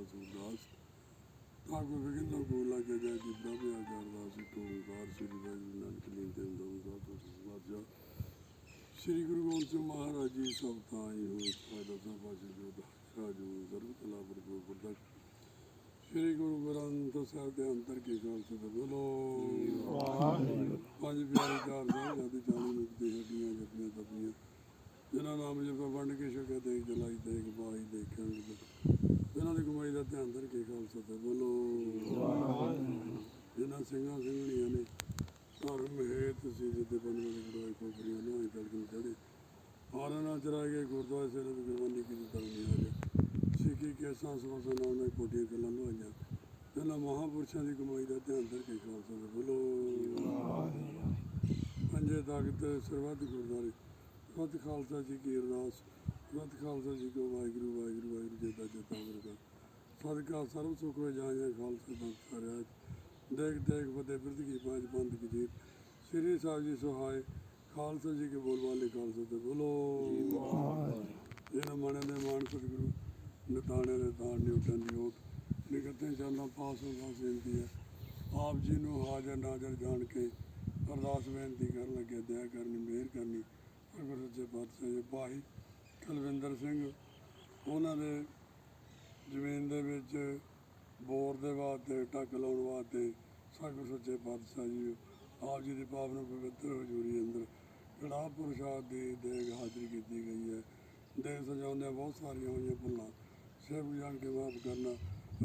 ਕਰਤਾ ਸੂਰਦਾਸ ਤਾਂ ਕੋ ਲਾਗੇ ਜਾ ਜੀ ਪ੍ਰਭੂ ਆ ਤੋਂ ਬਾਹਰ ਸ੍ਰੀ ਵਾਹਿਗੁਰੂ ਨਾਨਕ ਲੀਨ ਤੇ ਹੁੰਦਾ ਹੁੰਦਾ ਤੋਂ ਸ੍ਰੀ ਗੁਰੂ ਗੋਬਿੰਦ ਸਿੰਘ ਮਹਾਰਾਜ ਜੀ ਸਭ ਤਾਂ ਹੀ ਹੋਏ ਫਾਇਦਾ ਸਭ ਪਾਸੇ ਜੋ ਰਾਜੂ ਸਰਬ ਕਲਾ, ਪ੍ਰਭੂ ਪ੍ਰਦਕ ਸ੍ਰੀ ਗੁਰੂ ਗ੍ਰੰਥ ਸਾਹਿਬ ਦੇ ਅੰਤਰ ਕੀ ਗੱਲ ਸੇ ਬੋਲੋ ਪੰਜ ਪਿਆਰੇ ਚਾਰ ਸਾਹਿਬ ਜਦ ਚਾਲੀ ਮੁਖ ਦੇ ਹੱਡੀਆਂ ਜੱਪੀਆਂ ਤਪੀਆਂ। ਜਿਨ੍ਹਾਂ ਨਾਮ ਜਪਾ ਵੰਡ ਕੇ ਛਕਿਆ, ਦੇਖ ਜਲਾਈ, ਦੇਖ ਬਾਈ ਦੇਖਣ ਇਹਨਾਂ ਦੀ ਕਮਾਈ ਦਾ ਧਿਆਨ ਧਰ ਕੇ ਖਾਲਸਾ ਤੇ ਬੋਲੋ। ਜਿਨ੍ਹਾਂ ਸਿੰਘਾਂ ਸਿੰਘਣੀਆਂ ਨੇ, ਧਰਮ ਹੈ ਤੁਸੀਂ ਜਿੱਦੇ ਬੰਦਨਾਂ ਦੀ ਗੜਾਈ ਕੋਪਰੀਆਂ ਲਿਆਈ ਤੜਕਣ ਚੜੇ ਹਾਰਾਂ ਨਾਲ ਚਰਾ ਗਏ ਗੁਰਦੁਆਰੇ ਸੇ ਦੀ ਗੁਰਬਾਨੀ ਕੀਤੀ ਤਾਂ ਆ ਗਿਆ ਸਿੱਖੀ ਕੇ ਸਾਂਸ ਨਾਲ ਨਾਲ ਕੋਟੀਆਂ ਗੱਲਾਂ ਲਵਾਈਆਂ ਇਹਨਾਂ ਮਹਾਪੁਰਸ਼ਾਂ ਦੀ ਕਮਾਈ ਦਾ ਧਿਆਨ ਧਰ ਕੇ ਖਾਲਸਾ ਤੇ ਬੋਲੋ। ਪੰਜੇ ਤਾਕਤ, ਸਰਬੱਤ ਗੁਰਦੁਆਰੇ। ਸਤ ਖਾਲਸਾ ਜੀ ਕੀ ਅਰਦਾਸ। ਸਤ ਖਾਲਸਾ ਜੀ ਕੋ ਵਾਹਿਗੁਰੂ ਵਾਹਿਗੁਰੂ ਵਾਹਿਗੁਰੂ ਜੀ ਦਾ ਜਤਾ ਵਰਗਾ ਸਦਕਾ ਸਰਬ ਸੁਖ ਹੋਏ ਜਾਏ ਖਾਲਸਾ ਦਾ ਸਾਰਿਆ ਦੇਖ ਦੇਖ ਫਤਿਹ, ਬਿਰਧ ਕੀ ਪਾਜ ਬੰਦ ਕੀ ਜੀਤ। ਸ੍ਰੀ ਸਾਹਿਬ ਜੀ ਸਹਾਇ, ਖਾਲਸਾ ਜੀ ਕੇ ਬੋਲ ਵਾਲੇ ਖਾਲਸਾ ਤੇ ਬੋਲੋ। ਇਹਨਾਂ ਮਾਣੇ ਦੇ ਮਾਨ ਸਤਿਗੁਰੂ, ਨਿਤਾਣੇ ਦੇ ਤਾਣ ਦੀ ਉਠਣ ਦੀ ਓਟ ਨਿਕਤੇ ਚਾਲਾਂ ਪਾਸ ਹੁੰਦਾ ਬੇਨਤੀ ਹੈ। ਆਪ ਜੀ ਨੂੰ ਹਾਜ਼ਰ ਨਾਜ਼ਰ ਜਾਣ ਕੇ ਅਰਦਾਸ ਬੇਨਤੀ ਕਰਨ ਲੱਗੇ, ਦਇਆ ਕਰਨੀ, ਮਿਹਰ ਕਰਨੀ। ਗੁਰੂ ਸੱਚੇ ਪਾਤਸ਼ਾਹ ਜੀ, ਭਾਈ ਕੁਲਵਿੰਦਰ ਸਿੰਘ, ਉਹਨਾਂ ਦੇ ਜ਼ਮੀਨ ਦੇ ਵਿੱਚ ਬੋਰ ਦੇ ਵਾਸਤੇ, ਟੱਕ ਲਾਉਣ ਵਾਸਤੇ ਸਾਗਰ ਸੱਚੇ ਪਾਤਸ਼ਾਹ ਜੀ, ਆਪ ਜੀ ਦੀ ਪਾਵਨ ਪਵਿੱਤਰ ਹਜ਼ੂਰੀ ਅੰਦਰ ਕੜਾ ਪ੍ਰਸ਼ਾਦ ਦੀ ਦੇਗ ਹਾਜ਼ਰੀ ਕੀਤੀ ਗਈ ਹੈ। ਦੇ ਸਜਾਉਂਦੇ ਬਹੁਤ ਸਾਰੀਆਂ ਹੋਈਆਂ ਭੁੱਲਾਂ ਸੇਵ ਜਾਣ ਕੇ ਮਾਫ ਕਰਨਾ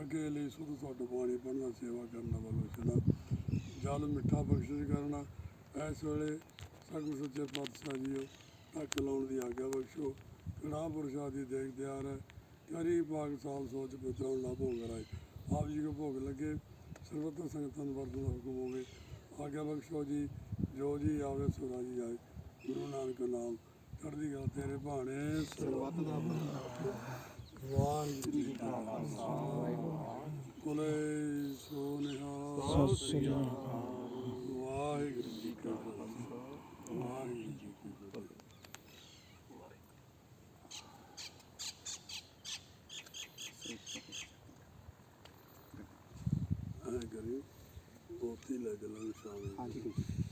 ਅੱਗੇ ਲਈ ਸੁਧ ਸੁੱਟ ਪਾਣੀ ਪੜਨਾ ਸੇਵਾ ਕਰਨਾ ਵੱਲੋਂ ਚਲਾ ਜਲ ਮਿੱਠਾ ਬਖਸ਼ਿਸ਼ ਕਰਨਾ, ਇਸ ਵੇਲੇ ਸਾਗਰ ਸੱਚੇ ਪਾਤਸ਼ਾਹ ਜੀ, ਟੱਕ ਲਾਉਣ ਦੀ ਆਗਿਆ ਬਖਸ਼ੋ ਕੜਾ ਪ੍ਰਸ਼ਾਦ ਦੀ ਦੇਗ ਤਿਆਰ ਹੈ ਕਰੀ ਭਾਗ ਸਾਲ ਸੋਚ ਪਿਤਰਾਂ ਲਾ ਭੋਗ ਰਾਏ ਆਪ ਜੀ ਕੋ ਭੋਗ ਲੱਗੇ ਸਰਬੱਤ ਸੰਗਤਾਂ ਨੂੰ ਵਰਤੋਂ ਦਾ ਹੁਕਮ ਹੋਵੇ ਆਗਿਆ ਬਖਸ਼ੋ ਜੀ ਜੋ ਜੀ ਆਵੇ ਸੁਰਾ ਜੀ ਆਏ ਗੁਰੂ ਨਾਨਕ ਨਾਮ ਚੜ੍ਹਦੀ ਗੱਲ ਤੇਰੇ ਭਾਣੇ। ਸਰਬੱਤ ਦਾ ਵਾਹਿਗੁਰੂ ਜੀ ਕਾ ਖਾਲਸਾ। ਸੋ ਨਿਹਾਲ। ਸਤਿ ਸ੍ਰੀ ਅਕਾਲ। 进来的路上。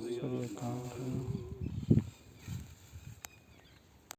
所以，刚。